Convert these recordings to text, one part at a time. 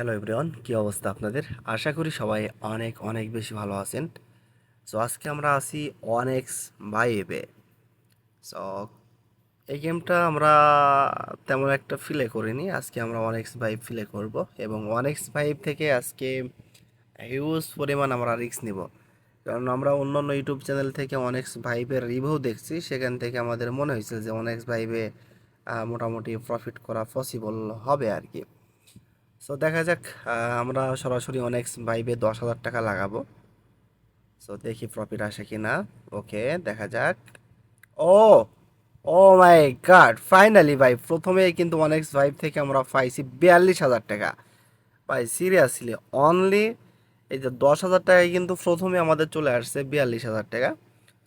Hello everyone, কী অবস্থা আপনাদের? আশা করি সবাই অনেক অনেক বেশি ভালো আছেন। সো, আজকে আমরা আসি ওয়ান এক্স বাইবে সো, এই গেমটা আমরা তেমন একটা ফিলে করিনি। আজকে আমরা ওয়ান এক্স ভাইব ফিলে করব এবং ওয়ান এক্স ভাইব থেকে আজকে হিউজ পরিমাণ আমরা রিস্ক নিব। কারণ আমরা অন্য অন্য ইউটিউব চ্যানেল থেকে ওয়ান এক্স ভাইবের রিভিউ দেখছি। সেখান থেকে আমাদের মনে হয়েছে যে ওয়ান এক্স ভাইবে মোটামুটি প্রফিট করা পসিবল হবে আর কি। সো দেখা যাক আমরা সরাসরি অনেক ভাইবে দশ হাজার টাকা লাগাবো। সো দেখি প্রফিট আসে কি না। ওকে দেখা যাক। ও ও মাই গড ফাইনালি ভাই প্রথমে কিন্তু অনেক ভাইব থেকে আমরা পাইছি বিয়াল্লিশ হাজার টাকা। ভাই সিরিয়াসলি অনলি এই যে দশ হাজার টাকায় কিন্তু প্রথমে আমাদের চলে আসছে বিয়াল্লিশ হাজার টাকা।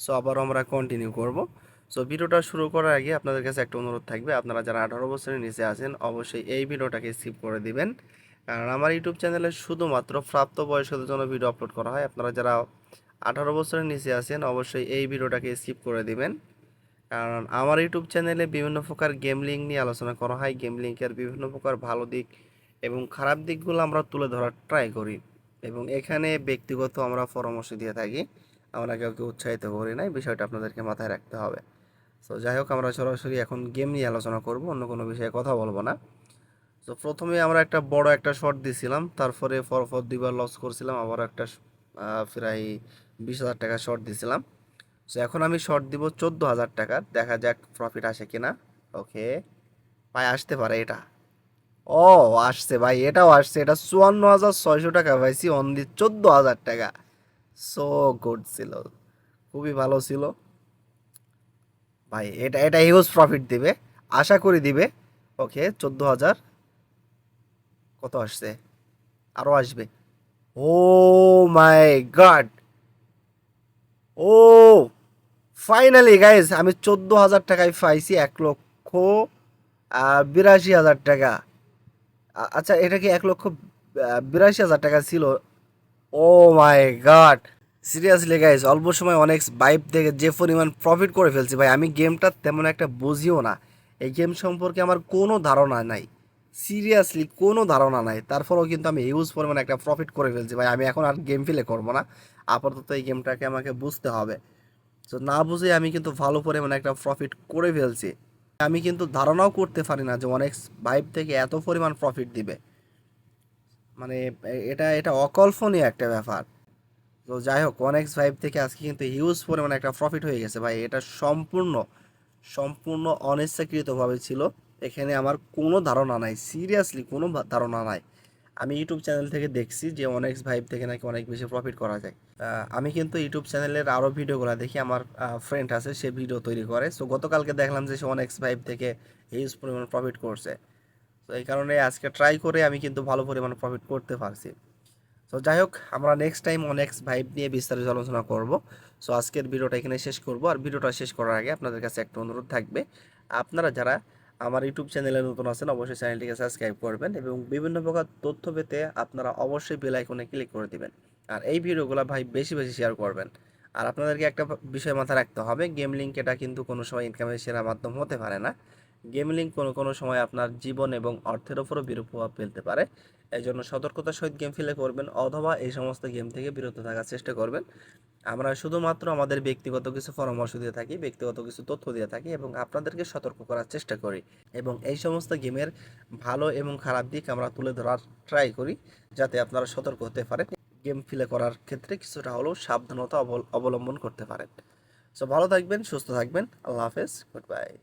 সো আবার আমরা কন্টিনিউ করব। সো ভিডিওটা শুরু করার আগে আপনাদের কাছে একটা অনুরোধ থাকবে। আপনারা যারা আঠারো বছরের নিচে আছেন, অবশ্যই এই ভিডিওটাকে স্কিপ করে দিবেন। কারণ আমার ইউটিউব চ্যানেলে শুধুমাত্র প্রাপ্ত বয়সদের জন্য ভিডিও আপলোড করা হয়। আপনারা যারা আঠারো বছরের নিচে আছেন, অবশ্যই এই ভিডিওটাকে স্কিপ করে দিবেন। কারণ আমার ইউটিউব চ্যানেলে বিভিন্ন প্রকার গেম লিঙ্ক নিয়ে আলোচনা করা হয়। গেম লিঙ্কের বিভিন্ন প্রকার ভালো দিক এবং খারাপ দিকগুলো আমরা তুলে ধরার ট্রাই করি এবং এখানে ব্যক্তিগত আমরা পরামর্শ দিয়ে থাকি। আমরা কাউকে উৎসাহিত করি নাই বিষয়টা আপনাদেরকে মাথায় রাখতে হবে। তো যাই হোক আমরা সরাসরি এখন গেম নিয়ে আলোচনা করব, অন্য কোনো বিষয়ে কথা বলব না। তো প্রথমে আমরা একটা বড় একটা শট দিছিলাম, তারপরে পরপর দুইবার লস করছিলাম, আবার একটা প্রায় বিশ হাজার টাকা শট দিছিলাম। সো এখন আমি শর্ট দিব চোদ্দ হাজার টাকার দেখা যাক প্রফিট আসে কিনা। ওকে ভাই, আসতে পারে এটা। ও, আসছে ভাই, এটাও আসছে, এটা চুয়ান্ন হাজার ছয়শো টাকা পাইছি অনলি চোদ্দ হাজার টাকা। সো গুড ছিল, খুবই ভালো ছিল। ভাই, এটা এটা হিউজ প্রফিট দিবে। আশা করি দিবে। ওকে, চোদ্দ হাজার। কত আসছে? আরও আসবে। Oh my god! Oh finally guys আমি চোদ্দ হাজার টাকায় পাইছি এক লক্ষ বিরাশি হাজার টাকা। আচ্ছা এটা কি এক লক্ষ বিরাশি হাজার টাকা ছিল? Oh my god! Seriously guys অল্প সময় অনেক বাইপ থেকে যে পরিমাণ প্রফিট করে ফেলছি, ভাই, আমি গেমটা তেমন একটা বুঝিও না। এই গেম সম্পর্কে আমার কোনো ধারণা নাই। সিরিয়াসলি কোনো ধারণা নাই। তারপরেও কিন্তু আমি ইউজ পরিমাণে একটা প্রফিট করে ফেলছি, ভাই। আমি এখন আর গেম প্লে করব না। আপাতত এই গেমটাকে আমাকে বুঝতে হবে। তো না বুঝে আমি কিন্তু ভালো পরিমাণে একটা প্রফিট করে ফেলছি। আমি কিন্তু ধারণাও করতে পারি না যে অনেক ভাইব থেকে এত পরিমাণ প্রফিট দিবে। মানে এটা এটা অকল্পনীয় একটা ব্যাপার। তো যাই হোক অনেক্স ভাইব থেকে আজকে কিন্তু হিউজ পরিমাণে একটা প্রফিট হয়ে গেছে ভাই। এটা সম্পূর্ণ সম্পূর্ণ অনিচ্ছাকৃতভাবে ছিল। এখানে আমার কোনো ধারণা নাই সিরিয়াসলি কোনো ধারণা নাই। আমি ইউটিউব চ্যানেল থেকে দেখছি যে অনেক্স ভাইব থেকে নাকি অনেক বেশি প্রফিট করা যায়। আমি কিন্তু ইউটিউব চ্যানেলের আরও ভিডিওগুলো দেখি, আমার ফ্রেন্ড আছে, সে ভিডিও তৈরি করে। সো গতকালকে দেখলাম যে সে অনেক্স ভাইব থেকে হিউজ পরিমাণ প্রফিট করছে। তো এই কারণে আজকে ট্রাই করে আমি কিন্তু ভালো পরিমাণ প্রফিট করতে পারছি। তো যাই হোক আমরা নেক্সট টাইম অনেক্স ভাইব নিয়ে বিস্তারিত আলোচনা করব। সো আজকের ভিডিওটা এখানে শেষ করব। আর ভিডিওটা শেষ করার আগে আপনাদের কাছে একটা অনুরোধ থাকবে। আপনারা যারা আমার ইউটিউব চ্যানেলে নতুন আছেন, অবশ্যই চ্যানেলটিকে সাবস্ক্রাইব করবেন এবং বিভিন্ন প্রকার তথ্য পেতে আপনারা অবশ্যই বেল আইকনে ক্লিক করে দিবেন। আর এই ভিডিওগুলো ভাই বেশি বেশি শেয়ার করবেন। আর আপনাদেরকে একটা বিষয় মাথায় রাখতে হবে গেম লিঙ্ক এটা কিন্তু কোনো সময় ইনকামের সেরা মাধ্যম হতে পারে না। গেম লিঙ্ক কোনো কোনো সময় আপনার জীবন এবং অর্থের ওপরও বিরূপ প্রভাব ফেলতে পারে। এই জন্য সতর্কতার সহিত গেম ফেলে করবেন অথবা এই সমস্ত গেম থেকে বিরত থাকার চেষ্টা করবেন। আমরা শুধুমাত্র আমাদের ব্যক্তিগত কিছু পরামর্শ দিয়ে থাকি, ব্যক্তিগত কিছু তথ্য দিয়ে থাকি এবং আপনাদেরকে সতর্ক করার চেষ্টা করি এবং এই সমস্ত গেমের ভালো এবং খারাপ দিক আমরা তুলে ধরার ট্রাই করি যাতে আপনারা সতর্ক হতে পারেন। গেম ফিলে করার ক্ষেত্রে কিছুটা হলেও সাবধানতা অবল- অবলম্বন করতে পারেন। সো ভালো থাকবেন, সুস্থ থাকবেন, আল্লাহ হাফেজ গুড বাই